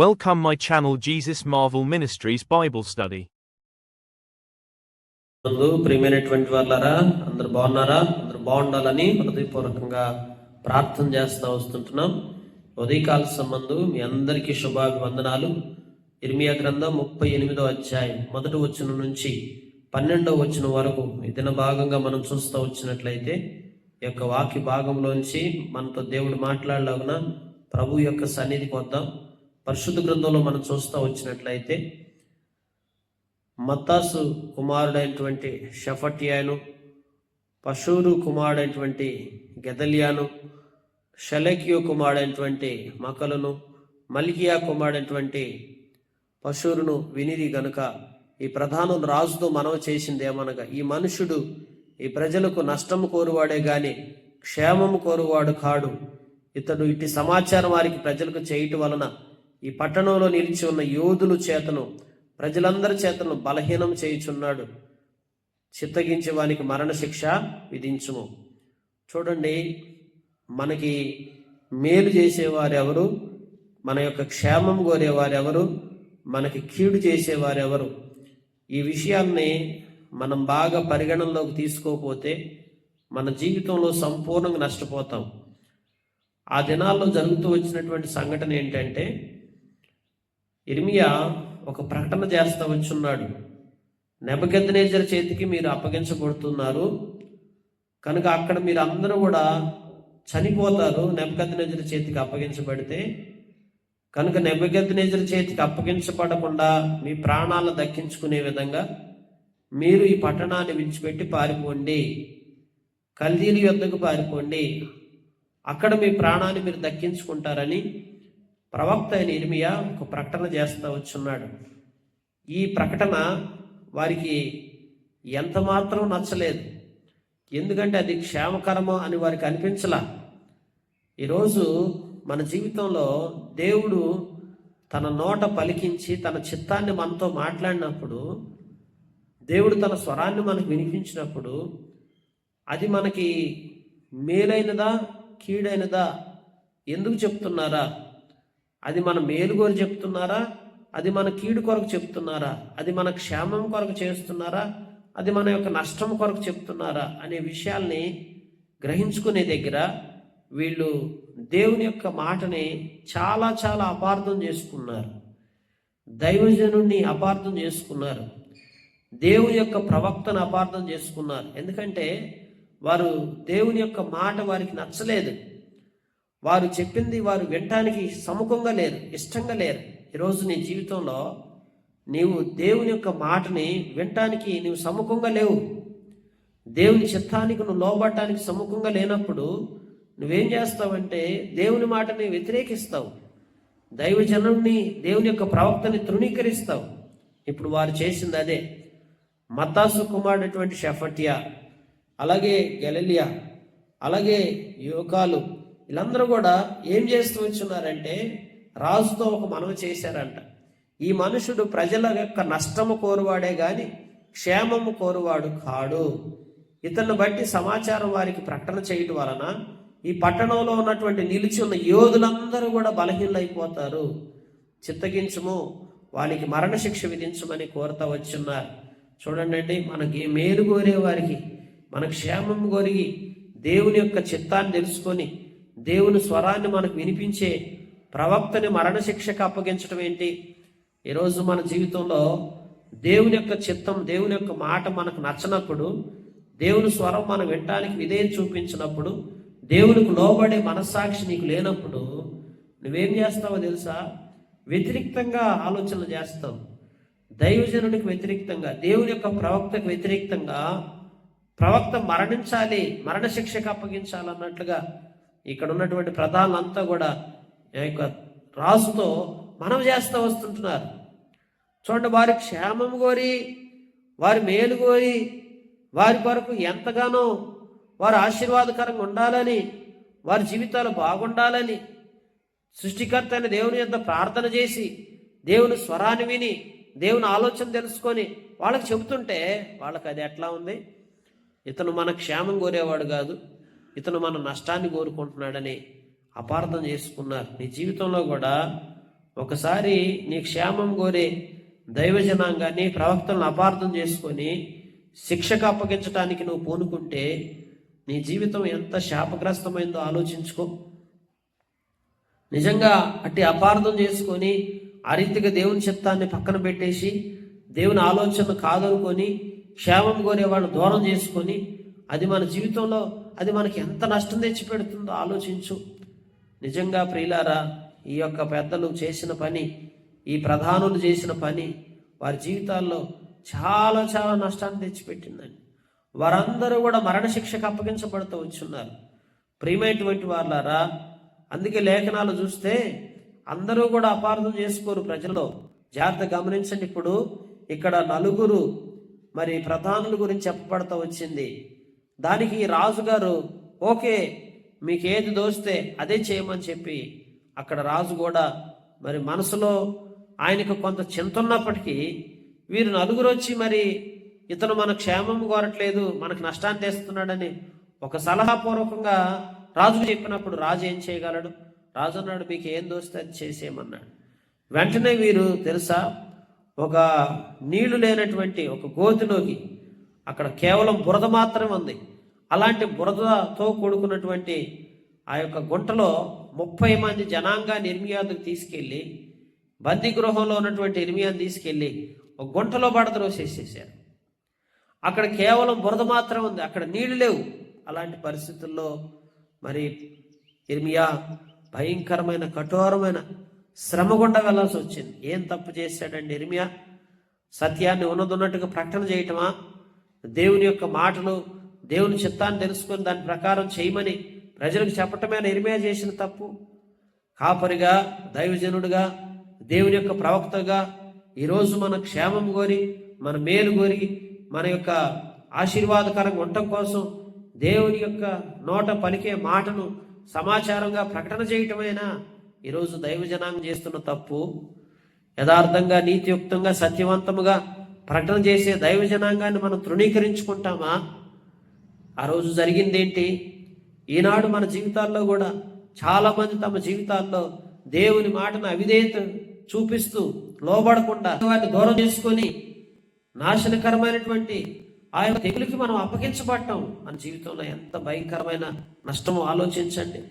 Welcome my channel Jesus Marvel Ministries Bible Study. నందు ప్రియమైనటువంటి వాళ్ళారా అందరు బాగున్నారా? అందరు బాగుండాలని హృదయపూర్వకంగా ప్రార్థన చేస్తూ వస్తుంటున్నాం. ఉదయకాల సంబంధం మీ అందరికీ శుభాభివందనాలు. ఇర్మియా గ్రంథం ముప్పై ఎనిమిదో అధ్యాయం మొదటి వచనం నుంచి పన్నెండో వచనం వరకు దిన భాగంగా మనం చూస్తూ వచ్చినట్లయితే ఈ యొక్క వాక్య భాగంలోంచి మనతో దేవుడు మాట్లాడలాగున ప్రభు యొక్క సన్నిధికి వద్దాం. పరిశుద్ధ గ్రంథంలో మనం చూస్తూ వచ్చినట్లయితే మత్తాసు కుమారుడైనటువంటి షఫటియాను పశూరు కుమారుడైనటువంటి గెదలియాను షలకియో కుమారుడైనటువంటి మకలను మల్కియా కుమారుడైనటువంటి పశువులను వినిరి గనుక ఈ ప్రధాన రాజుతో మనవ చేసింది ఏమనగా ఈ మనుషుడు ఈ ప్రజలకు నష్టం కోరువాడే గాని క్షేమం కోరువాడు కాడు. ఇతడు ఇట్టి సమాచారం వారికి ప్రజలకు చేయటం వలన ఈ పట్టణంలో నిలిచి ఉన్న యోధులు చేతను ప్రజలందరి చేతను బలహీనం చేయుచున్నాడు. చిత్తగించి వానికి మరణశిక్ష విధించుము. చూడండి మనకి మేలు చేసేవారు ఎవరు మన యొక్క క్షేమం కోరేవారెవరు? మనకి కీడు చేసేవారు ఎవరు ఈ విషయాన్ని మనం బాగా పరిగణనలోకి తీసుకోకపోతే మన జీవితంలో సంపూర్ణంగా నష్టపోతాం. ఆ దినాల్లో జరుగుతూ వచ్చినటువంటి సంఘటన ఏంటంటే ఇర్మియా ఒక ప్రకటన చేస్తా వచ్చున్నాడు. నెబకెద్దనేజర్ చేతికి మీరు అప్పగించబడుతున్నారు. కనుక అక్కడ మీరు అందరూ కూడా చనిపోతారు. నెబకెద్దనేజర్ చేతికి అప్పగించబడితే కనుక నెబకెద్దనేజర్ చేతికి అప్పగించబడకుండా మీ ప్రాణాలను దక్కించుకునే విధంగా మీరు ఈ పట్టణాన్ని విడిచిపెట్టి పారిపోండి. కల్దీలు యొద్దకు పారిపోండి. అక్కడ మీ ప్రాణాన్ని మీరు దక్కించుకుంటారని ప్రవక్త అయిన ఇర్మియా ఒక ప్రకటన చేస్తూ వచ్చున్నాడు. ఈ ప్రకటన వారికి ఎంత మాత్రం నచ్చలేదు. ఎందుకంటే అది క్షేమకరమో అని వారికి అనిపించలా. ఈరోజు మన జీవితంలో దేవుడు తన నోట పలికించి తన చిత్తాన్ని మనతో మాట్లాడినప్పుడు దేవుడు తన స్వరాన్ని మనకు వినిపించినప్పుడు అది మనకి మేలైనదా కీడైనదా ఎందుకు చెప్తున్నారా? అది మన మేలు చెప్తున్నారా? అది మన కీడు కొరకు చెప్తున్నారా? అది మన క్షేమం కొరకు చేస్తున్నారా? అది మన యొక్క నష్టం కొరకు చెప్తున్నారా? అనే విషయాల్ని గ్రహించుకునే దగ్గర వీళ్ళు దేవుని యొక్క మాటని చాలా చాలా అపార్థం చేసుకున్నారు. దైవజనుణ్ణి అపార్థం చేసుకున్నారు. దేవుని యొక్క ప్రవక్తను అపార్థం చేసుకున్నారు. ఎందుకంటే వారు దేవుని యొక్క మాట వారికి నచ్చలేదు. వారు చెప్పింది వారు వినటానికి సముఖంగా లేరు ఇష్టంగా లేరు. ఈరోజు నీ జీవితంలో నీవు దేవుని యొక్క మాటని వినటానికి నీవు సముఖంగా లేవు. దేవుని చిత్తానికి నువ్వు లోబడటానికి సముఖంగా లేనప్పుడు నువ్వేం చేస్తావంటే దేవుని మాటని వ్యతిరేకిస్తావు. దైవజనుడిని దేవుని యొక్క ప్రవక్తని తృణీకరిస్తావు. ఇప్పుడు వారు చేసింది అదే. మత్తాసు కుమారుడటువంటి షెఫటియా అలాగే గెలలియా అలాగే యువకాలు వీళ్ళందరూ కూడా ఏం చేస్తూ వచ్చున్నారంటే రాజుతో ఒక మనవి చేశారంట. ఈ మనుషుడు ప్రజల యొక్క నష్టము కోరువాడే కానీ క్షేమము కోరువాడు కాడు. ఇతన్ని బట్టి సమాచారం వారికి ప్రకటన చేయటం వలన ఈ పట్టణంలో ఉన్నటువంటి నిలిచి ఉన్న యోధులందరూ కూడా బలహీనైపోతారు చిత్తగించము వారికి మరణశిక్ష విధించమని కోరుతా వచ్చున్నారు చూడండి అండి మనకి మేలు కోరే వారికి మన క్షేమం కోరిగి దేవుని యొక్క చిత్తాన్ని తెలుసుకొని దేవుని స్వరాన్ని మనకు వినిపించే ప్రవక్తని మరణశిక్షకు అప్పగించడం ఏంటి? ఈరోజు మన జీవితంలో దేవుని యొక్క చిత్తం దేవుని యొక్క మాట మనకు నచ్చినప్పుడు దేవుని స్వరం మనం వినటానికి విధేయం చూపించినప్పుడు దేవునికి లోబడే మనస్సాక్షి నీకు లేనప్పుడు నువ్వేం చేస్తావో తెలుసా? వ్యతిరేక్తంగా ఆలోచనలు చేస్తావు. దైవజనునికి వ్యతిరేక్తంగా దేవుని యొక్క ప్రవక్తకు వ్యతిరేక్తంగా ప్రవక్త మరణించాలి మరణశిక్షకు అప్పగించాలన్నట్లుగా ఇక్కడ ఉన్నటువంటి ప్రధానులంతా కూడా ఈ యొక్క రాసుతో మనం చేస్తూ వస్తుంటున్నారు. చూడండి వారి క్షేమం కోరి వారి మేలు కోరి వారి కొరకు ఎంతగానో వారు ఆశీర్వాదకరంగా ఉండాలని వారి జీవితాలు బాగుండాలని సృష్టికర్త అయిన దేవుని యొక్క ప్రార్థన చేసి దేవుని స్వరాన్ని విని దేవుని ఆలోచన తెలుసుకొని వాళ్ళకి చెబుతుంటే వాళ్ళకి అది ఎట్లా ఉంది? ఇతను మన క్షేమం కోరేవాడు కాదు. ఇతను మన నష్టాన్ని కోరుకుంటున్నాడని అపార్థం చేసుకున్నారు. నీ జీవితంలో కూడా ఒకసారి నీ క్షేమం కోరే దైవజనాంగాన్ని ప్రవక్తలను అపార్థం చేసుకొని శిక్షకు అప్పగించడానికి నువ్వు పూనుకుంటే నీ జీవితం ఎంత శాపగ్రస్తమైందో ఆలోచించుకో. నిజంగా అట్టి అపార్థం చేసుకొని ఆ రీతిగా దేవుని చిత్తాన్ని పక్కన పెట్టేసి దేవుని ఆలోచన కాదనుకొని క్షేమం కోరే వాళ్ళని దూరం చేసుకొని అది మన జీవితంలో అది మనకి ఎంత నష్టం తెచ్చిపెడుతుందో ఆలోచించు. నిజంగా ప్రియులారా ఈ యొక్క పెద్దలు చేసిన పని ఈ ప్రధానులు చేసిన పని వారి జీవితాల్లో చాలా చాలా నష్టాన్ని తెచ్చిపెట్టిందండి. వారందరూ కూడా మరణశిక్షకు అప్పగించబడుతూ వచ్చున్నారు. ప్రియమైనటువంటి వాళ్ళారా అందుకే లేఖనాలు చూస్తే అందరూ కూడా అపార్థం చేసుకోరు ప్రజల్లో. జాగ్రత్త గమనించండి ఇప్పుడు ఇక్కడ నలుగురు మరి ప్రధానుల గురించి చెప్పబడతా వచ్చింది. దానికి రాజుగారు ఓకే మీకు ఏది దోస్తే అదే చేయమని చెప్పి అక్కడ రాజు కూడా మరి మనసులో ఆయనకు కొంత చింత ఉన్నప్పటికీ వీరు నలుగురు వచ్చి మరి ఇతను మన క్షేమం కోరట్లేదు మనకు నష్టాన్ని తెస్తున్నాడని ఒక సలహాపూర్వకంగా రాజుకు చెప్పినప్పుడు రాజు ఏం చేయగలడు? రాజు అన్నాడు మీకు ఏం దోస్తే అది చేసేయమన్నాడు. వెంటనే వీరు తెలుసా ఒక నీళ్ళు లేనటువంటి ఒక గోతిలోకి అక్కడ కేవలం బురద మాత్రమే ఉంది. అలాంటి బురదతో కూడుకున్నటువంటి ఆ యొక్క గుంటలో ముప్పై మంది జనాంగా నిర్మియాదుకు తీసుకెళ్ళి బందీ గృహంలో ఉన్నటువంటి ఇర్మియాను తీసుకెళ్ళి ఒక గుంటలో పడద్రోసేసేసారు అక్కడ కేవలం బురద మాత్రం ఉంది. అక్కడ నీళ్ళు లేవు. అలాంటి పరిస్థితుల్లో మరి ఇర్మియా భయంకరమైన కఠోరమైన శ్రమ గుండా వెళ్ళాల్సి వచ్చింది. ఏం తప్పు చేశాడండి ఇర్మియా? సత్యాన్ని ఉన్నదున్నట్టుగా ప్రకటన చేయటమా? దేవుని యొక్క మాటలు దేవుని చిత్తాన్ని తెలుసుకొని దాని ప్రకారం చేయమని ప్రజలకు చెప్పటమే నిర్మయ చేసిన తప్పు. కాపరిగా దైవజనుడిగా దేవుని యొక్క ప్రవక్తగా ఈరోజు మన క్షేమం కోరి మన మేలు కోరి మన యొక్క ఆశీర్వాదకరంగా ఉండటం కోసం దేవుని యొక్క నోట పలికే మాటను సమాచారంగా ప్రకటన చేయటమైనా ఈరోజు దైవజనాంగం చేస్తున్న తప్పు? యథార్థంగా నీతియుక్తంగా సత్యవంతముగా ప్రకటన చేసే దైవ జనాంగాన్ని మనం తృణీకరించుకుంటామా? ఆ రోజు జరిగిందేంటి? ఈనాడు మన జీవితాల్లో కూడా చాలామంది తమ జీవితాల్లో దేవుని మాటను అవిధేయత చూపిస్తూ లోబడకుండా వారిని దూరం చేసుకొని నాశనకరమైనటువంటి ఆ యొక్క తెగులకి మనం అప్పగించబడటం మన జీవితంలో ఎంత భయంకరమైన నష్టమో ఆలోచించండి.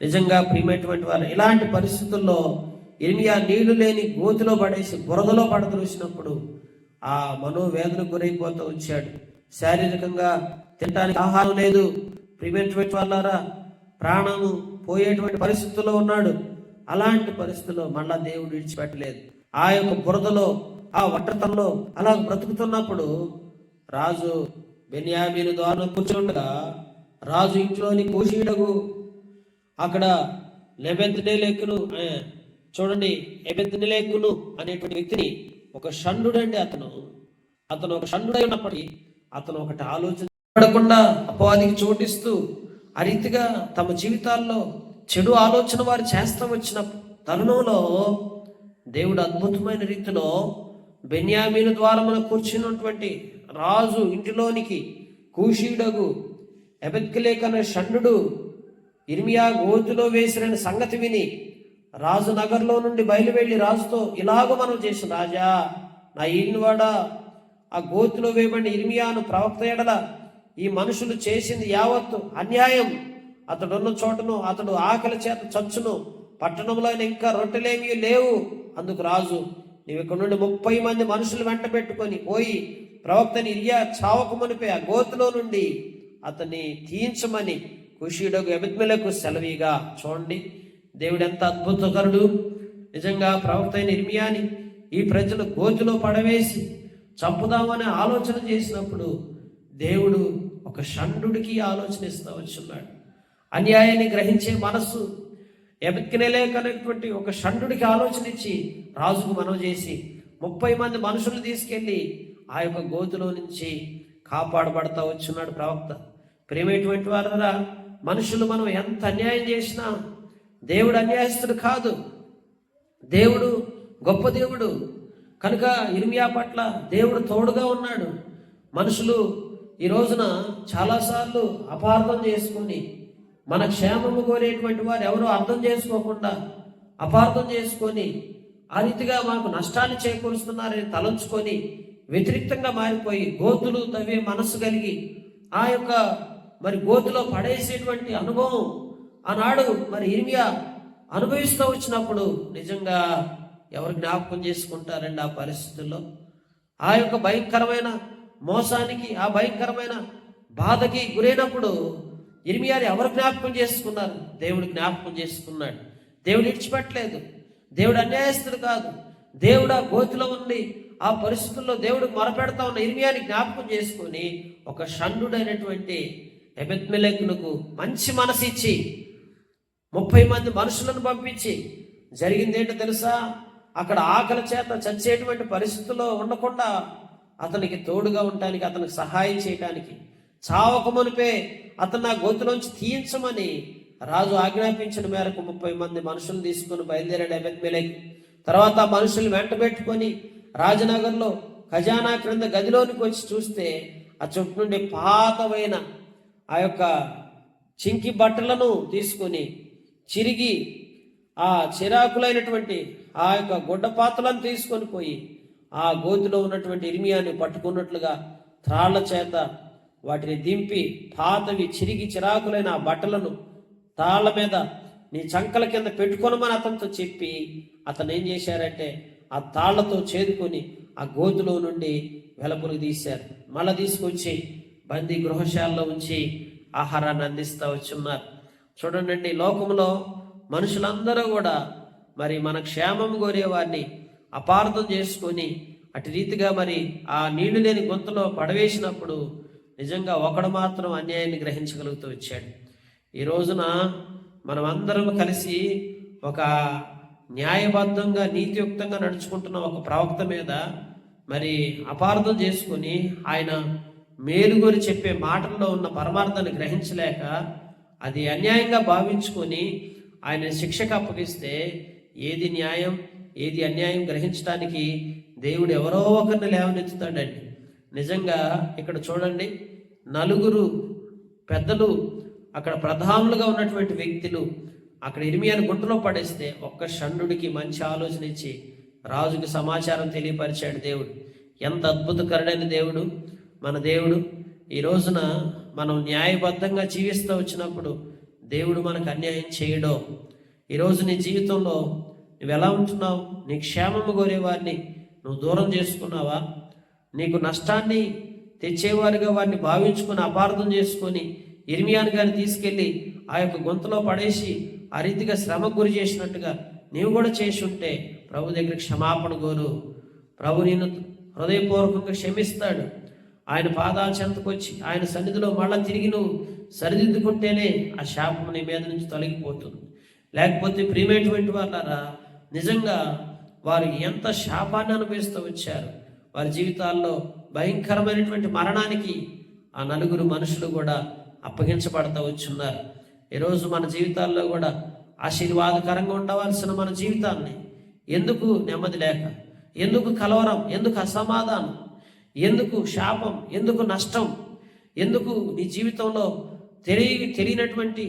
నిజంగా ప్రియమైనటువంటి వారు ఇలాంటి పరిస్థితుల్లో ఇర్మియా నీళ్ళు లేని గోతిలో పడేసి బురదలో పడదూసినప్పుడు ఆ మనోవేదనకు గురైపోతూ వచ్చాడు. శారీరకంగా తినడానికి ఆహారం లేదు. ప్రిమెంట్ వాళ్ళారా? ప్రాణము పోయేటువంటి పరిస్థితుల్లో ఉన్నాడు. అలాంటి పరిస్థితుల్లో మళ్ళా దేవుడు విడిచిపెట్టలేదు. ఆ యొక్క బురదలో ఆ వట్టతంలో అలా బ్రతుకుతున్నప్పుడు రాజు బెన్యామీను ద్వారా కూర్చుండగా రాజు ఇంట్లోని కూషీడగు అక్కడ లెబెంత్నేలెక్కును ఆ, చూడండి ఎబెంత్నేలెక్కును అనేటువంటి వ్యక్తిని ఒక షండుడండి అతను. అతను ఒక షండుడై ఉన్నప్పటికీ అతను ఒకటి ఆలోచన పడకుండా అపవాదికి చోటిస్తూ ఆ రీతిగా తమ జీవితాల్లో చెడు ఆలోచన వారు చేస్తూ వచ్చిన తరుణంలో దేవుడు అద్భుతమైన రీతిలో బెన్యామీను ద్వారమున కూర్చున్నటువంటి రాజు ఇంటిలోనికి కూషీడగు ఎబెత్కిలేకన షండు ఇర్మియా గోతులో వేసిన సంగతి విని రాజు నగర్లో నుండి బయలువెళ్ళి రాజుతో ఇలాగ మనం చేసిన రాజా నా ఈయనవాడా ఆ గోతులో వేయబడిన ఇర్మియాను ప్రవక్త ఎడల ఈ మనుషులు చేసింది యావత్తు అన్యాయం. అతడున్న చోటను అతడు ఆకలి చేత చచ్చును పట్టణంలో ఇంకా రొట్టెలేమీ లేవు. అందుకు రాజు నీవు ఇక్కడ నుండి ముప్పై మంది మనుషులు వెంట పెట్టుకొని పోయి ప్రవక్తని ఇరియా చావకు మునిపే ఆ గోతులో నుండి అతన్ని తీయించమని కుషీడకు ఎబిద్మెలకు సెలవిగా చూడండి దేవుడు ఎంత అద్భుతకరుడు. నిజంగా ప్రవక్త అయిన ఇర్మియాని ఈ ప్రజలు గోతులో పడవేసి చంపుదామనే ఆలోచన చేసినప్పుడు దేవుడు ఒక షండుడికి ఆలోచన ఇస్తా వచ్చున్నాడు అన్యాయాన్ని గ్రహించే మనస్సు ఎబెత్కినలేకనటువంటి ఒక షండుడికి ఆలోచన ఇచ్చి రాజుకు మనవి చేసి ముప్పై మంది మనుషులు తీసుకెళ్ళి ఆ యొక్క గోతులో నుంచి కాపాడబడతా వచ్చున్నాడు ప్రవక్త. ప్రేమేటువంటి వారా మనుషులు మనం ఎంత అన్యాయం చేసినా దేవుడు అన్యాయస్తుడు కాదు. దేవుడు గొప్ప దేవుడు. కనుక ఇర్మియా పట్ల దేవుడు తోడుగా ఉన్నాడు. మనుషులు ఈ రోజున చాలాసార్లు అపార్థం చేసుకొని మన క్షేమము కోరేటువంటి వారు ఎవరో అర్థం చేసుకోకుండా అపార్థం చేసుకొని ఆ రీతిగా మాకు నష్టాన్ని చేకూరుస్తున్నారని తలంచుకొని వ్యతిరిక్తంగా మారిపోయి గోతులు తవ్వే మనసు కలిగి ఆ యొక్క మరి గోతులో పడేసేటువంటి అనుభవం ఆనాడు మరి ఇర్మియా అనుభవిస్తూ వచ్చినప్పుడు నిజంగా ఎవరు జ్ఞాపకం చేసుకుంటారండి ఆ పరిస్థితుల్లో? ఆ యొక్క భయంకరమైన మోసానికి ఆ భయంకరమైన బాధకి గురైనప్పుడు ఇర్మియాని ఎవరు జ్ఞాపకం చేసుకున్నారు? దేవుడు జ్ఞాపకం చేసుకున్నాడు. దేవుడు ఇడిచిపెట్టలేదు దేవుడు అన్యాయస్తుడు కాదు. దేవుడు ఆ గోతిలో ఉండి ఆ పరిస్థితుల్లో దేవుడు మొరపెడతా ఉన్న ఇర్మియాని జ్ఞాపకం చేసుకొని ఒక షండుడైనటువంటి ఎబెత్మెలెకునకు మంచి మనసు ఇచ్చి ముప్పై మంది మనుషులను పంపించి జరిగింది ఏంటో తెలుసా? అక్కడ ఆకలి చేత చచ్చేటువంటి పరిస్థితుల్లో ఉండకుండా అతనికి తోడుగా ఉండటానికి అతనికి సహాయం చేయటానికి చావక మునిపే అతను నా గొంతులోంచి తీయించమని రాజు ఆజ్ఞాపించిన మేరకు ముప్పై మంది మనుషులు తీసుకుని బయలుదేరాడు ఎబెత్మెలెక్ తర్వాత ఆ మనుషులు వెంట పెట్టుకొని రాజనగర్లో ఖజానా క్రింద గదిలోనికి వచ్చి చూస్తే ఆ చుట్టూ నుండి పాతమైన ఆ యొక్క చింకి బట్టలను తీసుకొని చిరిగి ఆ చిరాకులైనటువంటి ఆ యొక్క గుడ్డ పాత్రలను తీసుకొని పోయి ఆ గోతిలో ఉన్నటువంటి ఇర్మియాని పట్టుకున్నట్లుగా త్రాళ్ళ చేత వాటిని దింపి పాతవి చిరిగి చిరాకులైన ఆ బట్టలను తాళ్ళ మీద నీ చంకల కింద పెట్టుకోనమని అతనితో చెప్పి అతను ఏం చేశారంటే ఆ తాళ్ళతో చేదుకొని ఆ గోతులో నుండి వెలపులు తీశారు. మళ్ళా తీసుకొచ్చి బందీ గృహశాలలో ఉంచి ఆహారాన్ని అందిస్తూ వచ్చున్నారు. చూడండి లోకంలో మనుషులందరూ కూడా మరి మన క్షేమం కోరే వారిని అపార్థం చేసుకొని అటు రీతిగా మరి ఆ నీళ్ళు లేని గొంతులో పడవేసినప్పుడు నిజంగా ఒకడు మాత్రం అన్యాయాన్ని గ్రహించగలుగుతూ వచ్చాడు. ఈ రోజున మనం అందరం కలిసి ఒక న్యాయబద్ధంగా నీతియుక్తంగా నడుచుకుంటున్న ఒక ప్రవక్త మీద మరి అపార్థం చేసుకొని ఆయన మేలుగోరి చెప్పే మాటల్లో ఉన్న పరమార్థాన్ని గ్రహించలేక అది అన్యాయంగా భావించుకొని ఆయన శిక్షకు అప్పగిస్తే ఏది న్యాయం ఏది అన్యాయం గ్రహించడానికి దేవుడు ఎవరో ఒకరిని లేవనెత్తుతాడండి. నిజంగా ఇక్కడ చూడండి నలుగురు పెద్దలు అక్కడ ప్రధానులుగా ఉన్నటువంటి వ్యక్తులు అక్కడ ఇరిమియాని గుంటలో పడేస్తే ఒక్క షణుడికి మంచి ఆలోచన ఇచ్చి రాజుకి సమాచారం తెలియపరిచాడు దేవుడు. ఎంత అద్భుతకరుడైన దేవుడు మన దేవుడు. ఈ రోజున మనం న్యాయబద్ధంగా జీవిస్తూ వచ్చినప్పుడు దేవుడు మనకు అన్యాయం చేయడో. ఈరోజు నీ జీవితంలో నువ్వు ఎలా ఉంటున్నావు? నీ క్షేమము కోరేవారిని నువ్వు దూరం చేసుకున్నావా? నీకు నష్టాన్ని తెచ్చేవారిగా వారిని భావించుకొని అపార్థం చేసుకొని ఇర్మియాన్ గారిని తీసుకెళ్ళి ఆ యొక్క గొంతులో పడేసి ఆ రీతిగా శ్రమకు గురి చేసినట్టుగా నీవు కూడా చేసి ఉంటే ప్రభు దగ్గర క్షమాపణ కోరు. ప్రభు నేను హృదయపూర్వకంగా క్షమిస్తాడు. ఆయన పాదాల చెంతకు వచ్చి ఆయన సన్నిధిలో మళ్ళా తిరిగి నువ్వు సరిదిద్దుకుంటేనే ఆ శాపం నీ మీద నుంచి తొలగిపోతుంది. లేకపోతే ప్రియమైనటువంటి వాళ్ళారా నిజంగా వారు ఎంత శాపాన్ని అనుభవిస్తూ వచ్చారు. వారి జీవితాల్లో భయంకరమైనటువంటి మరణానికి ఆ నలుగురు మనుషులు కూడా అప్పగించబడతా వచ్చున్నారు. ఈరోజు మన జీవితాల్లో కూడా ఆశీర్వాదకరంగా ఉండవలసిన మన జీవితాన్ని ఎందుకు నెమ్మది లేక ఎందుకు కలవరం ఎందుకు అసమాధానం ఎందుకు శాపం? ఎందుకు నష్టం? ఎందుకు నీ జీవితంలో తెలియ తెలియనటువంటి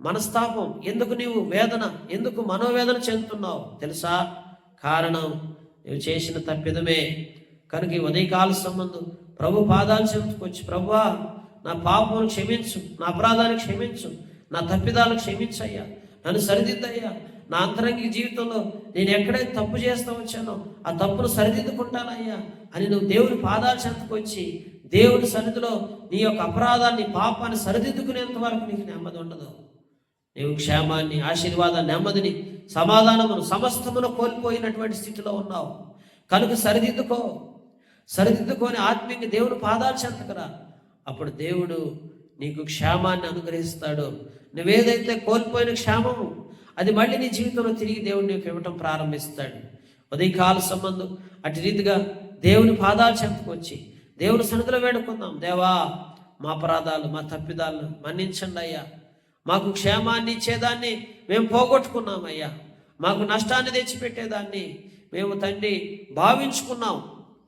మనస్తాపం? ఎందుకు నీవు వేదన? ఎందుకు మనోవేదన చెందుతున్నావు? తెలుసా? కారణం నువ్వు చేసిన తప్పిదమే. కనుక ఈ ఉదయకాల సంబంధం ప్రభు పాదాలు చెందుకొచ్చి ప్రభువా నా పాపమును క్షమించు నా అపరాధాన్ని క్షమించు నా తప్పిదాలను క్షమించయ్యా నన్ను సరిదిద్దయ్యా నా అంతరంగిక జీవితంలో నేను ఎక్కడైతే తప్పు చేస్తూ వచ్చానో ఆ తప్పును సరిదిద్దుకుంటానయ్యా అని నువ్వు దేవుని పాదాలు చెంతకొచ్చి దేవుని సన్నిధిలో నీ యొక్క అపరాధాన్ని పాపాన్ని సరిదిద్దుకునేంత వరకు నీకు నెమ్మది ఉండదు. నీవు క్షేమాన్ని ఆశీర్వాదాన్ని నెమ్మదిని సమాధానమును సమస్తమును కోల్పోయినటువంటి స్థితిలో ఉన్నావు. కనుక సరిదిద్దుకో. సరిదిద్దుకొని ఆత్మీయ దేవుని పాదాలు చెంతకరా అప్పుడు దేవుడు నీకు క్షేమాన్ని అనుగ్రహిస్తాడు. నువ్వేదైతే కోల్పోయిన క్షేమము అది మళ్ళీ నీ జీవితంలో తిరిగి దేవుడు నీకు ఇవ్వటం ప్రారంభిస్తాడు. ఉదయకాల సంబంధం అటు రీతిగా దేవుని పాదాలు చెంతకొచ్చి దేవుని సన్నిధిలో వేడుకుందాం. దేవా మా అపరాధాలు మా తప్పిదాలను మన్నించండి అయ్యా. మాకు క్షేమాన్ని ఇచ్చేదాన్ని మేము పోగొట్టుకున్నామయ్యా. మాకు నష్టాన్ని తెచ్చిపెట్టేదాన్ని మేము తండ్రి భావించుకున్నాం.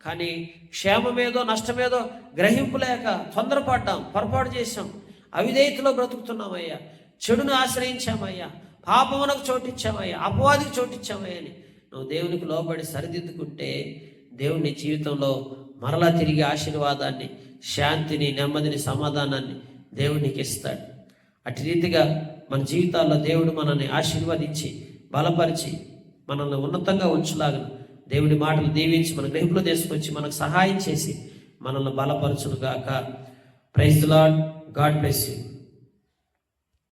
కానీ క్షేమమేదో నష్టమేదో గ్రహింపులేక తొందరపడ్డాం పొరపాటు చేశాం. అవిధేయతలో బ్రతుకుతున్నామయ్యా. చెడును ఆశ్రయించామయ్యా. పాపమునకు చోటిచ్చావయ్యా అపవాదికి చోటిచ్చావయ్యా అని. నువ్వు దేవునికి లోబడి సరిదిద్దుకుంటే దేవుని జీవితంలో మరలా తిరిగి ఆశీర్వాదాన్ని శాంతిని నెమ్మదిని సమాధానాన్ని దేవునికి ఇస్తాడు. అటు రీతిగా మన జీవితాల్లో దేవుడు మనల్ని ఆశీర్వదించి బలపరిచి మనల్ని ఉన్నతంగా ఉంచులాగను దేవుడి మాటలు దీవించి మన గ్రహింపులో తీసుకొచ్చి మనకు సహాయం చేసి మనల్ని బలపరచునుగాక. Praise lord God bless you